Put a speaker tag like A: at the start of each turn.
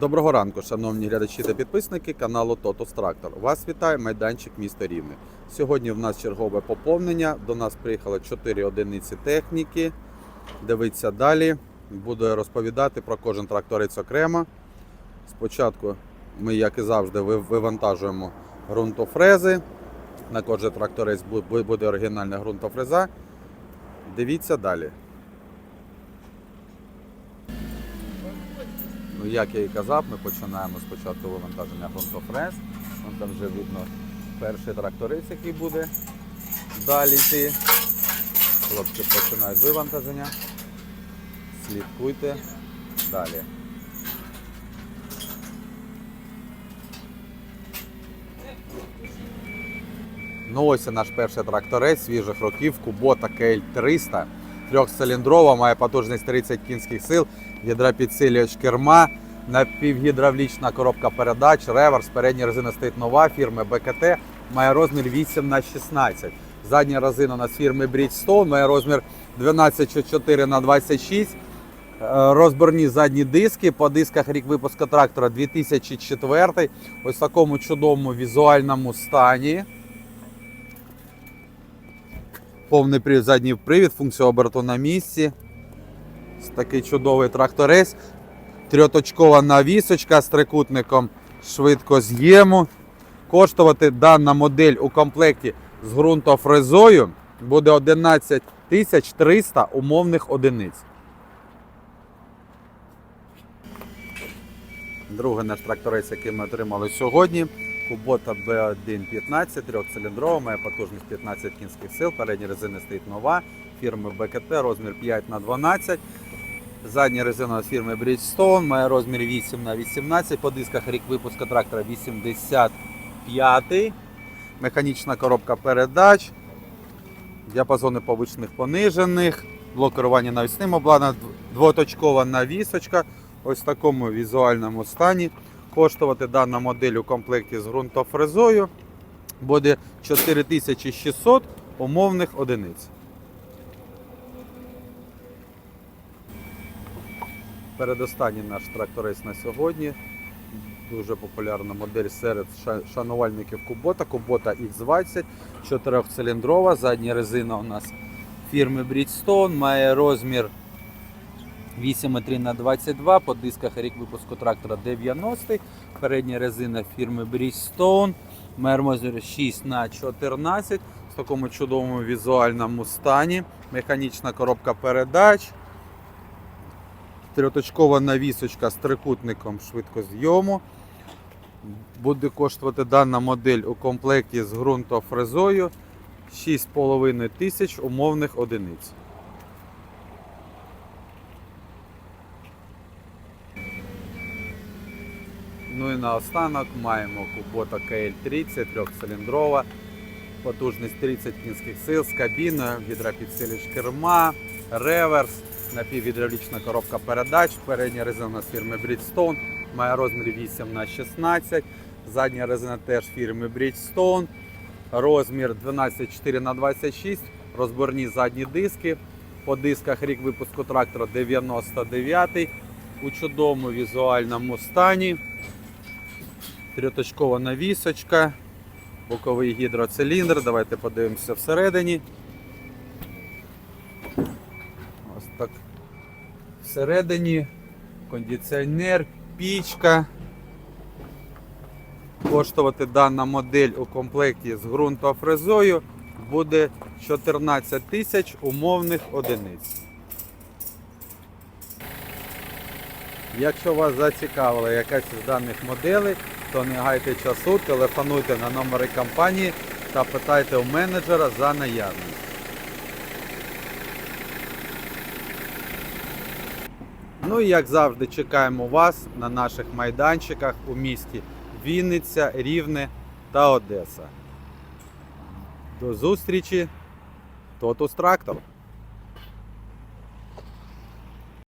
A: Доброго ранку, шановні глядачі та підписники каналу Тотус Трактор. Вас вітає майданчик міста Рівне. Сьогодні в нас чергове поповнення. До нас приїхало 4 одиниці техніки. Дивіться далі. Буду розповідати про кожен тракторець окремо. Спочатку ми, як і завжди, вивантажуємо ґрунтофрези. На кожен тракторець буде оригінальна ґрунтофреза. Дивіться далі. Як я і казав, ми починаємо спочатку вивантаження ґрунтофрез. Вон там вже видно перший тракторець, який буде далі йти. Хлопці починають вивантаження. Слідкуйте далі. Ну ось наш перший тракторець свіжих років Kubota KL300. Трьохциліндрова, має потужність 30 кінських сил, гідропідсилювач керма, напівгідравлічна коробка передач, реверс, передня резина стоїть нова фірми БКТ, має розмір 8 на 16 Задня резина у нас фірми Bridgestone, має розмір 12,4 на 26 Е, Розборні задні диски. По дисках рік випуску трактора 2004. Ось в такому чудовому візуальному стані. Повний привід, задній привід, функція оберту на місці. Такий чудовий тракторець. Трьоточкова навісочка з трикутником швидкоз'єму. Коштувати дана модель у комплекті з ґрунтофрезою буде 11 300 умовних одиниць. Другий наш тракторець, який ми отримали сьогодні. Кубота B115, трьохциліндрова, має потужність 15 кінських сил, передня резина стоїть нова, фірми БКТ, розмір 5 на 12 Задня резина фірми Bridgestone, має розмір 8 на 18 по дисках рік випуску трактора 85 Механічна коробка передач, діапазони повичних понижених, блок керування навісним обладнанням, двоточкова навісочка. Ось в такому візуальному стані. Коштувати дана модель у комплекті з ґрунтофрезою буде 4600 умовних одиниць. Передостанній наш тракторець на сьогодні. Дуже популярна модель серед шанувальників Кубота. Кубота X20, 4-циліндрова. Задня резина у нас фірми Bridgestone, має розмір 8,3 на 22 по дисках рік випуску трактора 90 Передня резина фірми Bridgestone. Розмір 6 на 14 в такому чудовому візуальному стані. Механічна коробка передач. Трьоточкова навісочка з трикутником швидкозйому. Буде коштувати дана модель у комплекті з ґрунтофрезою 6,5 тисяч умовних одиниць. Ну і наостанок маємо Kubota KL30 трьохциліндрова, потужність 30 кінських сил з кабіною, гідропідсилювач керма, реверс, напівгідравлічна коробка передач, передня резина з фірми Bridgestone, має розмір 8 на 16 задня резина теж фірми Bridgestone, розмір 12,4 на 26 розборні задні диски. По дисках рік випуску трактора 99 у чудовому візуальному стані. Трьоточкова навісочка, боковий гідроциліндр. Давайте подивимося всередині. Ось так. Всередині кондиціонер, пічка. Коштувати дана модель у комплекті з ґрунтофрезою буде 14 тисяч умовних одиниць. Якщо вас зацікавила якась з даних моделей, то не гайте часу, телефонуйте на номери компанії та питайте у менеджера за наявність. Ну і як завжди чекаємо вас на наших майданчиках у місті Вінниця, Рівне та Одеса. До зустрічі! Тотус Трактор!